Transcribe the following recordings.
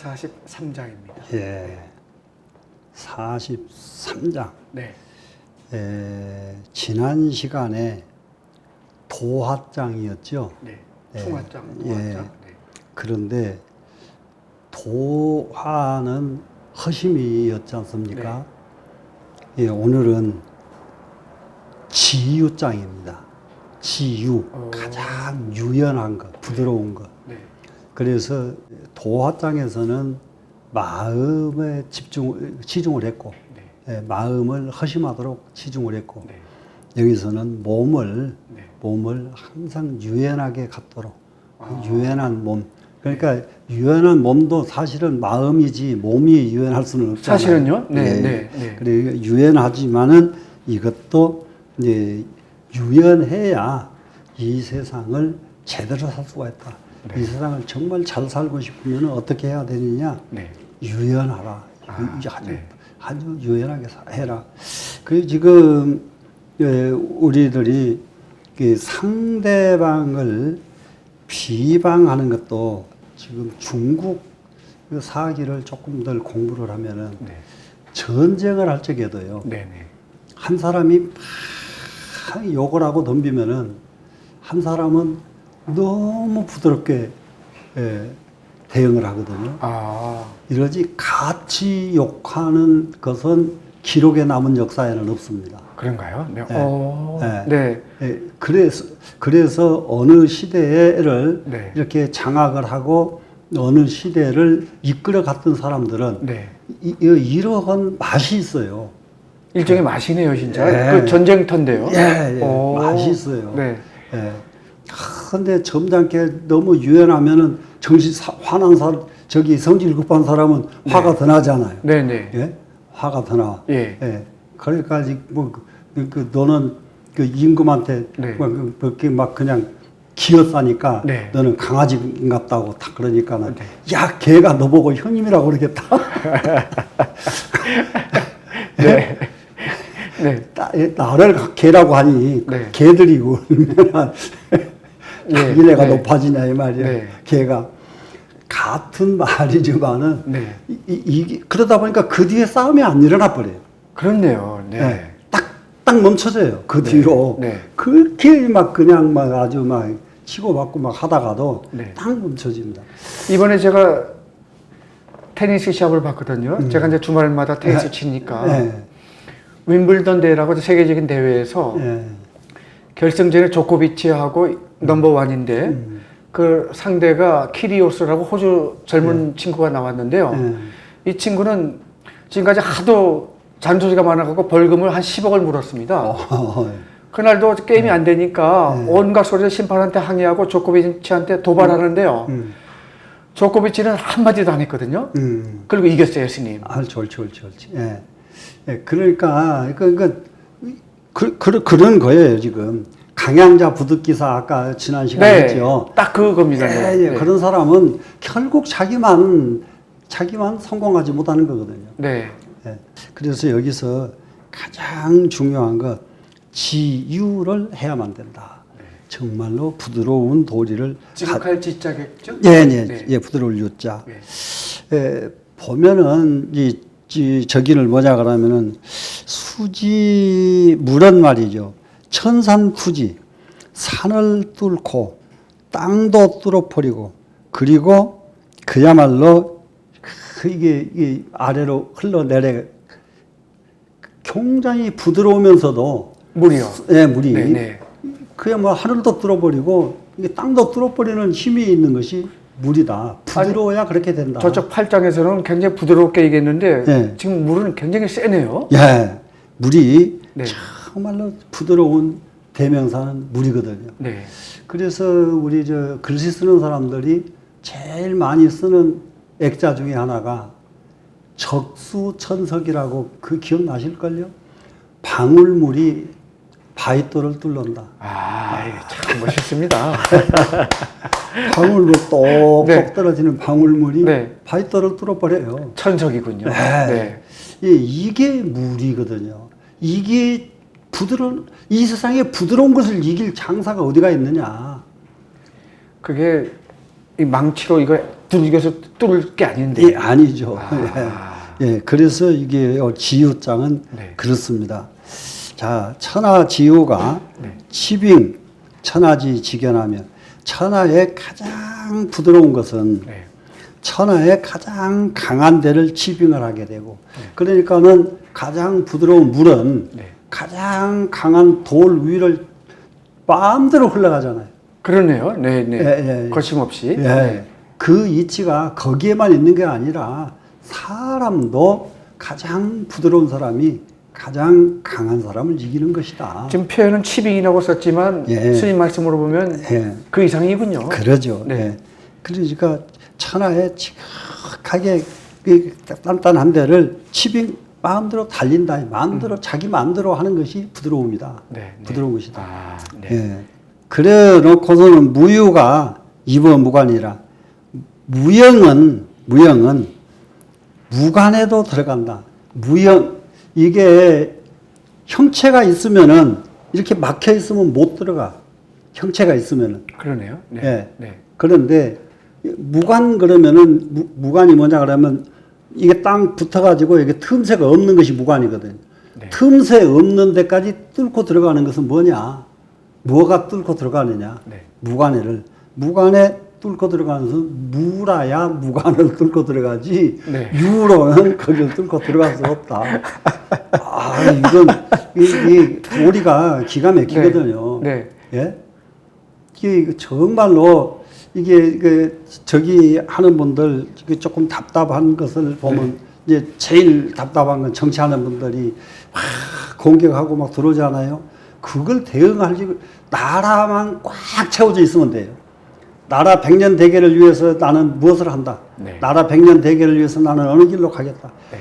사도행전 43장입니다. 예. 43장. 네. 에, 지난 시간에 도화장이었죠. 네. 예. 풍화장, 예. 풍화장. 네. 그런데 도화는 허심이었지 않습니까? 예, 오늘은 지유장입니다. 지유. 어. 가장 유연한 것, 부드러운 것. 네. 그래서 도화장에서는 마음에 집중, 치중을 했고, 네. 예, 마음을 허심하도록 치중을 했고, 네. 여기서는 몸을, 네. 몸을 항상 유연하게 갖도록, 아. 유연한 몸. 그러니까 유연한 몸도 사실은 마음이지 몸이 유연할 수는 없잖아요. 사실은요? 네, 예. 네, 네. 그래 유연하지만은 이것도 이제 유연해야 이 세상을 제대로 살 수가 있다. 네. 이 세상을 정말 잘 살고 싶으면 어떻게 해야 되느냐? 네. 유연하라. 아, 유- 아주, 네. 아주 유연하게 사- 해라. 그 지금 예, 우리들이 그 상대방을 비방하는 것도 지금 중국 그 사기를 조금 더 공부를 하면은 네. 전쟁을 할 적에도요. 네. 네. 한 사람이 막 욕을 하고 덤비면은 한 사람은 너무 부드럽게 예, 대응을 하거든요. 아. 이러지 같이 욕하는 것은 기록에 남은 역사에는 없습니다. 그런가요? 네. 네. 어. 네. 네. 예, 그래서 그래서 어느 시대를 네. 이렇게 장악을 하고 어느 시대를 이끌어 갔던 사람들은 네. 이, 이- 이러한 맛이 있어요. 일종의 맛이네요, 진짜. 예. 그 전쟁터인데요. 예, 예. 오. 맛이 있어요. 네. 예. 아, 근데 점잖게 너무 유연하면은 정신 사, 화난 사람 저기 성질 급한 사람은 화가 더 나잖아요. 네, 네. 예? 화가 더 나. 예. 예. 그러니까 뭐 그, 그 너는 그 임금한테 네. 막, 그, 그렇게 막 그냥 기어싸니까 네. 너는 강아지 같다고 다 그러니까 는 네. 야 걔가 너 보고 형님이라고 그러겠다. 네. 네. 따- 나를 개라고 하니 네. 개들이 얼마나 예, 자기네가 네. 높아지냐 이 말이야. 네. 개가 같은 말이지만은 네. 이, 이, 그러다 보니까 그 뒤에 싸움이 안 일어나 버려요. 그렇네요. 네. 예, 딱, 딱 멈춰져요. 그 네, 뒤로. 네. 그렇게 막 그냥 막 아주 막 치고받고 막 하다가도 네. 딱 멈춰집니다. 이번에 제가 테니스 시합을 봤거든요. 음. 제가 이제 주말마다 테니스 치니까 예, 윈블던 대회라고 세계적인 대회에서 예. 결승전에 조코비치하고 넘버원인데 음. 그 상대가 키리오스라고 호주 젊은 친구가 나왔는데요. 예. 이 친구는 지금까지 하도 잔소리가 많아갖고 벌금을 한 10억을 물었습니다. 어, 그날도 게임이 안 되니까 네. 온갖 소리를 심판한테 항의하고 조코비치한테 도발하는데요. 음, 조코비치는 한마디도 안 했거든요. 음. 그리고 이겼어요, 스님. 아, 옳지, 옳지, 옳지. 예. 예, 그러니까, 그러니까, 그, 그, 그런 거예요, 지금. 강양자 부득기사 아까 지난 시간에 했죠. 네. 딱 그겁니다. 예, 네. 예, 그런 사람은 결국 자기만, 자기만 성공하지 못하는 거거든요. 네. 예. 그래서 여기서 가장 중요한 것, 지유를 해야만 된다. 정말로 부드러운 도리를. 가- 지극할 지자겠죠? 예, 예, 네. 예, 부드러울 유자. 네. 예, 보면은 이, 이 저기를 뭐냐 그러면은 수지 물은 말이죠. 천산푸지 산을 뚫고 땅도 뚫어버리고 그리고 그야말로 그 이게, 이게 아래로 흘러내려 굉장히 부드러우면서도 물이요. 예, 물이 네, 네. 그야 뭐 하늘도 뚫어버리고 이게 땅도 뚫어버리는 힘이 있는 것이 물이다. 부드러워야 그렇게 된다. 저쪽 팔장에서는 굉장히 부드럽게 얘기했는데 네. 지금 물은 굉장히 세네요. 예, 물이 네. 정말로 부드러운 대명사는 물이거든요. 네. 그래서 우리 저 글씨 쓰는 사람들이 제일 많이 쓰는 액자 중에 하나가 적수천석이라고 그 기억나실걸요? 방울물이 바위돌을 뚫는다. 아, 이게 참 멋있습니다. 방울로 똑똑 네. 떨어지는 방울물이 네. 바위돌을 뚫어버려요. 천석이군요. 네. 네. 예, 이게 물이거든요. 이게 부드러운 이 세상에 부드러운 것을 이길 장사가 어디가 있느냐? 그게 이 망치로 이거 두들겨서 뚫을 게 아닌데. 예, 아니죠. 아. 예. 예, 그래서 이게 지유장은 네. 그렇습니다. 자, 천하 지유가 네. 치빙, 천하지 직연하면 천하의 가장 부드러운 것은 네. 천하의 가장 강한 데를 치빙을 하게 되고 그러니까는 가장 부드러운 물은 네. 가장 강한 돌 위를 마음대로 흘러가잖아요. 그러네요. 네, 네. 예, 예. 거침없이. 예. 네. 그 이치가 거기에만 있는 게 아니라 사람도 가장 부드러운 사람이 가장 강한 사람을 이기는 것이다. 지금 표현은 치빙이라고 썼지만 예. 스님 말씀으로 보면 예. 그 이상이군요. 그러죠. 네. 예. 그러니까 천하에 지극하게 그 단단한 데를 치빙 마음대로 달린다. 마음대로 자기 마음대로 하는 것이 부드러움이다. 네, 네. 부드러운 것이다. 아, 네. 예. 그래 놓고서는 무유가 입어 무관이라 무영은 무영은 무관에도 들어간다. 무영 이게 형체가 있으면은 이렇게 막혀 있으면 못 들어가. 형체가 있으면은 그러네요. 네. 예. 네. 그런데 무관 그러면은 무, 무관이 뭐냐 그러면 이게 땅 붙어가지고 이게 틈새가 없는 것이 무관이거든. 네. 틈새 없는 데까지 뚫고 들어가는 것은 뭐냐? 뭐가 뚫고 들어가느냐? 네. 무관에를 무관에 뚫고 들어가는 것은 무라야 무관을 뚫고 들어가지 네. 유로는 거기를 뚫고 들어갈 수 없다. 아 이건 이, 이 도리가 기가 막히거든요. 네. 예? 이게 정말로 이게 그 저기 하는 분들 조금 답답한 것을 보면 이제 제일 답답한 건 정치하는 분들이 막 공격하고 막 들어오잖아요. 그걸 대응하지 나라만 꽉 채워져 있으면 돼요. 나라 백년 대계를 위해서 나는 무엇을 한다. 네. 나라 백년 대계를 위해서 나는 어느 길로 가겠다. 네.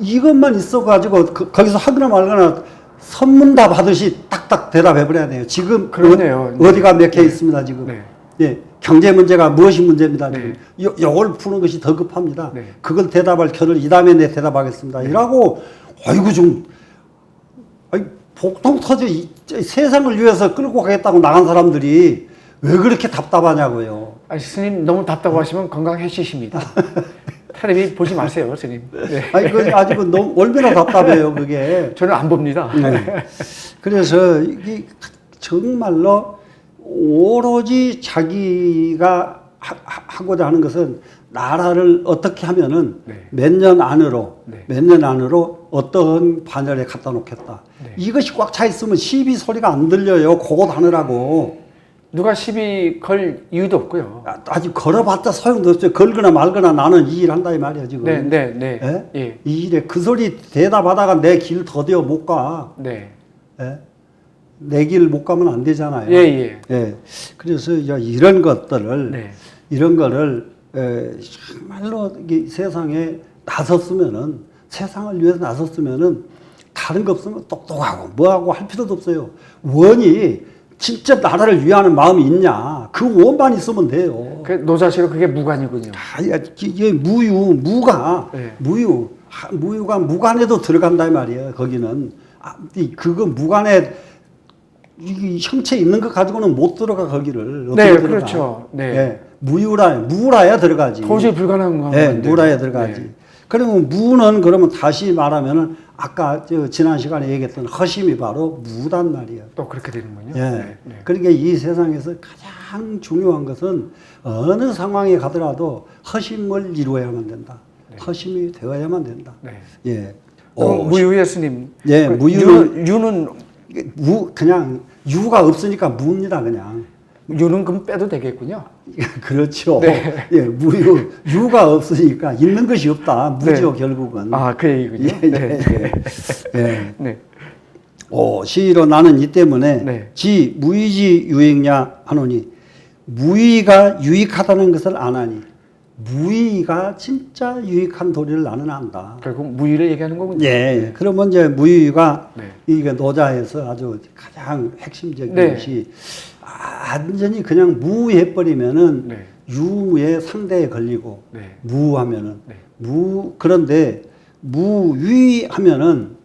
이것만 있어가지고 그, 거기서 하거나 말거나 선문 답 하듯이 딱딱 대답해 버려야 돼요. 지금 그러네요. 어, 디가 몇개 네. 있습니다. 지금 네. 예, 경제 문제가 무엇이 문제입니다. 네. 요, 요걸 푸는 것이 더 급합니다. 네. 그걸 대답할 겨를 이 다음에 내 대답하겠습니다. 이라고 아이고 좀 아이, 복통 터져 이, 저 세상을 위해서 끌고 가겠다고 나간 사람들이 왜 그렇게 답답하냐고요. 아, 스님 너무 답답하시면 건강해지십니다. 텔레비 보지 마세요, 스님. 네. 아니 그 아직은 너무 얼마나 답답해요 그게. 저는 안 봅니다. 네. 그래서 이게 정말로 오로지 자기가 하, 하고자 하는 것은 나라를 어떻게 하면은 네. 몇년 안으로 네. 몇년 안으로 어떤 반열에 갖다 놓겠다. 네. 이것이 꽉 차 있으면 시비 소리가 안 들려요. 그것 하느라고. 누가 시비 걸 이유도 없고요. 아, 아직 걸어봤자 소용도 없어요. 걸거나 말거나 나는 이 일 한다 이 말이야 지금. 네, 네, 네. 예? 예. 이 일에 그 소리 대답하다가 내 길 더디어 못 가. 네. 예? 내 길 못 가면 안 되잖아요. 예, 예. 예. 그래서 이런 것들을 네. 이런 거를 에, 정말로 이 세상에 나섰으면은 세상을 위해서 나섰으면은 다른 거 없으면 똑똑하고 뭐하고 할 필요도 없어요. 원이 진짜 나라를 위하는 마음이 있냐? 그 원만 있으면 돼요. 그 노자식으로 그게 무관이군요. 아, 야, 이게 무유, 무가, 네. 무유, 하- 무유가 무관에도 들어간다 이 말이에요. 거기는 아, 이 그거 무관에 이 형체 있는 거 가지고는 못 들어가 거기를. 어떻게 네, 들어가? 그렇죠. 네. 예, 무유라, 무라야 들어가지. 도저히 불가능한 건 예, 건데. 무라야 들어가지. 네. 그러면 무는 그러면 다시 말하면은 아까 저 지난 시간에 얘기했던 허심이 바로 무단 말이에요. 또 그렇게 되는군요. 예. 네, 네. 그러니까 이 세상에서 가장 중요한 것은 어느 상황에 가더라도 허심을 이루어야만 된다. 허심이 되어야만 된다. 네. 예. 어, 오, 무유의 스님. 예, 그 무유는- 유는, 유는 무 그냥 유가 없으니까 무입니다. 그냥 유는 그럼 빼도 되겠군요. 그렇죠. 네. 예, 무유 유가 없으니까 있는 것이 없다. 무죠 결국은. 아, 그 얘기군요. 예, 네. 예, 예. 네. 오, 시로 나는 이 때문에 네. 지 무의지 유익냐 하노니 무의가 유익하다는 것을 아나니 무의가 진짜 유익한 도리를 나는 안다. 결국 무유를 얘기하는 거군요. 예, 그러면 이제 무의가 네. 이게 노자에서 아주 가장 핵심적인 네. 것이 완전히 그냥 무해버리면은 네. 유의 상대에 걸리고 네. 무하면은 네. 무 그런데 무위하면은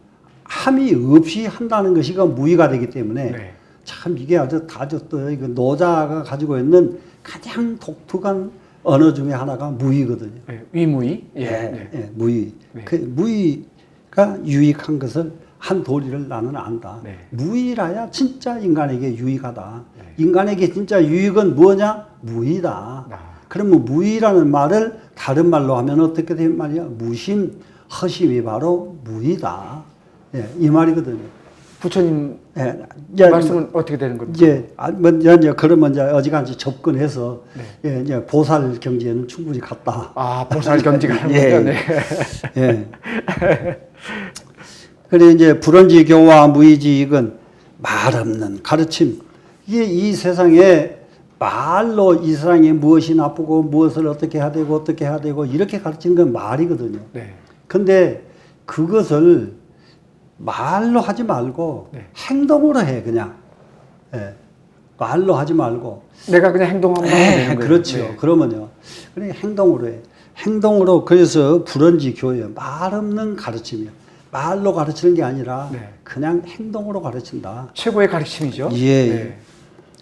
함이 없이 한다는 것이 그 무위가 되기 때문에 네. 참 이게 아주 또 이거 노자가 가지고 있는 가장 독특한 언어 중에 하나가 무의거든요. 네, 위무이. 예. 예, 네. 예, 무의. 네. 그 무의가 유익한 것을 한 도리를 나는 안다. 네. 무의라야 진짜 인간에게 유익하다. 네. 인간에게 진짜 유익은 뭐냐? 무의다. 아. 그러면 무의라는 말을 다른 말로 하면 어떻게 되는 말이야? 무심, 허심이 바로 무의다. 예, 이 말이거든요. 부처님 예, 이제 말씀은 어떻게 되는 겁니까? 이제 아, 먼저 이제 그러면 이제 어지간히 접근해서 네. 예, 이제 보살 경지에는 충분히 갔다. 아, 보살 경지가 예. 네. 예. 그래 이제 불언지 교와 무의지익은 말 없는 가르침. 이게 이 세상에 말로 이 세상에 무엇이 나쁘고 무엇을 어떻게 해야 되고 어떻게 해야 되고 이렇게 가르치는 건 말이거든요. 네. 근데 그것을 말로 하지 말고 네. 행동으로 해 그냥. 예. 말로 하지 말고 내가 그냥 행동하면 네, 되는 거예요. 그렇죠. 네. 그러면요. 그냥 행동으로 해. 행동으로 그래서 불언지 교회 말 없는 가르침이요. 말로 가르치는 게 아니라 네. 그냥 행동으로 가르친다. 최고의 가르침이죠. 예. 네.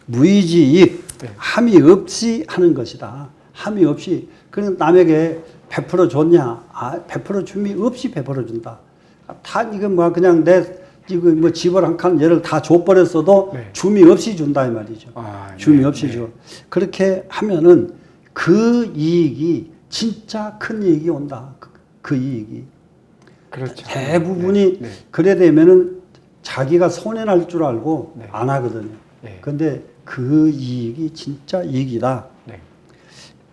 무의지익 네. 함이 없이 하는 것이다. 함이 없이 그냥 남에게 베풀어 줬냐? 아, 베풀어 줌이 없이 베풀어 준다. 다 이건 뭐 그냥 내 지금 뭐 집을 한 칸 얘를 다 줘버렸어도 네. 줌이 없이 준다 이 말이죠. 아, 네. 줌이 없이 네. 줘. 그렇게 하면은 그 이익이 진짜 큰 이익이 온다. 그, 그 이익이 그렇죠. 대부분이 네. 그래 되면은 자기가 손해 날 줄 알고 네. 안 하거든요. 네. 근데 그 이익이 진짜 이익이다. 네.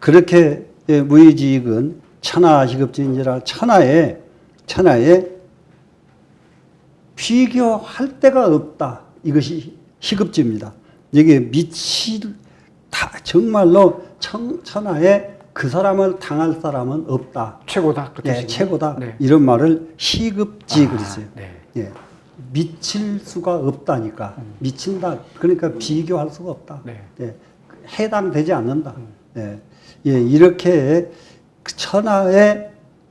그렇게 예, 무의지익은 천하 희급지인지라 천하에 천하에 비교할 데가 없다. 이것이 희급지입니다. 여기 미칠 다 정말로 천, 천하에 그 사람을 당할 사람은 없다. 최고다. 그 예. 최고다. 네. 이런 말을 희급지 아, 그랬어요. 네. 예. 미칠 수가 없다니까. 미친다. 그러니까 비교할 수가 없다. 네. 예. 해당되지 않는다. 예. 예, 이렇게 그 천하의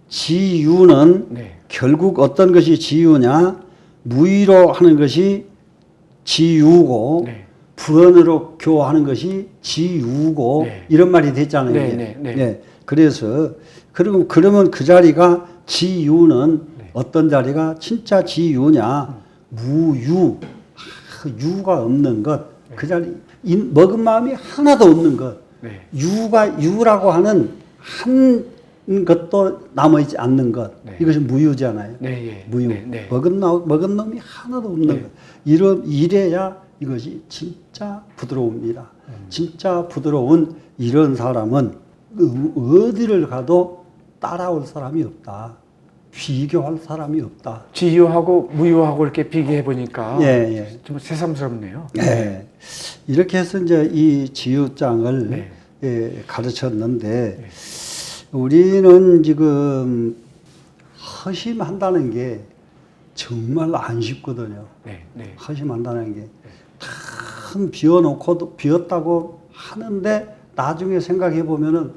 지유는 네. 결국 어떤 것이 지유냐? 무의로 하는 것이 지유고 네. 불언으로 교하는 것이 지유고 네. 이런 말이 됐잖아요. 네. 네, 네. 예. 그래서 그러면 그러면 그 자리가 지유는 네. 어떤 자리가 진짜 지유냐? 무유. 아, 유가 없는 것. 그 자리 인- 먹은 마음이 하나도 없는 것. 네. 유가 유라고 하는 한 것도 남아있지 않는 것. 네. 이것이 무유잖아요. 네, 예. 무유. 네, 네. 먹은, 놈, 먹은 놈이 하나도 없는 네. 것. 이런, 이래야 이것이 진짜 부드러웁니다. 음. 진짜 부드러운 이런 사람은 어- 어디를 가도 따라올 사람이 없다. 비교할 사람이 없다. 지유하고 무유하고 이렇게 비교해 보니까 예, 예. 좀 새삼스럽네요. 예. 이렇게 해서 이제 이 지유장을 네. 예, 가르쳤는데 우리는 지금 허심한다는 게 정말 안 쉽거든요. 네, 네. 허심한다는 게 참 비워놓고 비었다고 하는데 나중에 생각해 보면은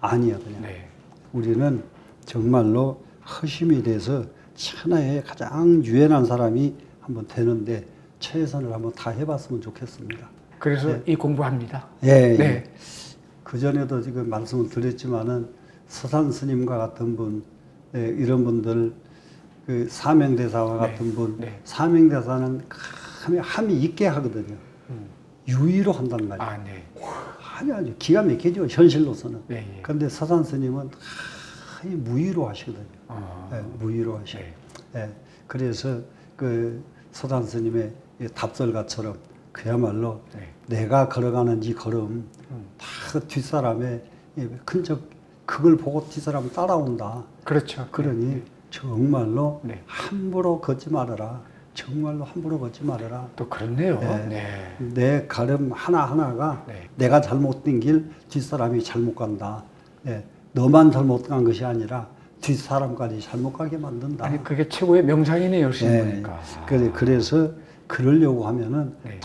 아니야 그냥. 네. 우리는 정말로 허심이 돼서 천하에 가장 유연한 사람이 한번 되는데 최선을 한번 다 해봤으면 좋겠습니다. 그래서 네. 이 공부합니다. 예. 네. 그 전에도 지금 말씀을 드렸지만은 서산 스님과 같은 분, 예, 이런 분들, 그 사명대사와 네. 같은 분, 네. 사명대사는 함이, 함이 있게 하거든요. 음. 유의로 한단 말이에요. 아, 네. 아주 아주 기가 막히죠 현실로서는. 네, 예. 그런데 서산 스님은 하, 무의로 하시거든요. 아, 예, 무의로 하셔. 네. 예, 그래서 그 서산 스님의 이 답설가처럼 그야말로 네. 내가 걸어가는 이 걸음 음. 다 뒷사람의 이 큰적 그걸 보고 뒷사람 따라온다. 그렇죠. 그러니 정말로 네. 함부로 걷지 말아라. 정말로 함부로 걷지 말아라. 또 그렇네요. 네. 네. 내 걸음 하나 하나가 네. 내가 잘못된 길 뒷사람이 잘못 간다. 예, 너만 잘못 간 것이 아니라 뒷사람까지 잘못 가게 만든다. 아니 그게 최고의 명상이네요, 보니까. 그래, 그래서 그러려고 하면은 네.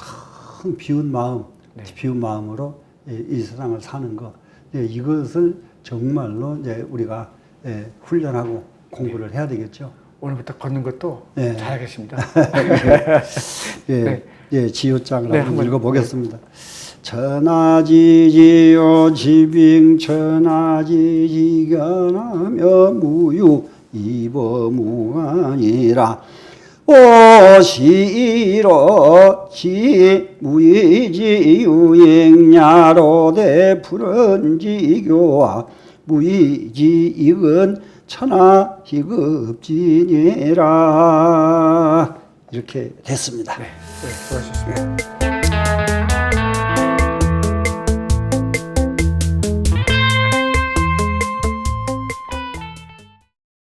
큰 비운 마음, 네. 비운 마음으로 이, 이 세상을 사는 거 예, 이것을 정말로 이제 우리가 예, 훈련하고 공부를 해야 되겠죠. 오늘부터 걷는 것도 네. 잘하겠습니다. 예, 네. 예, 지효장을 네, 한번 읽어보겠습니다. 천하지지요 지빙 천하지지견하며 무유 이버무아니라 오시로 지 무이지 유행야로대 푸른지교와 무이지 이은 천하 희급지니라 이렇게 됐습니다. 네, 수고하셨습니다.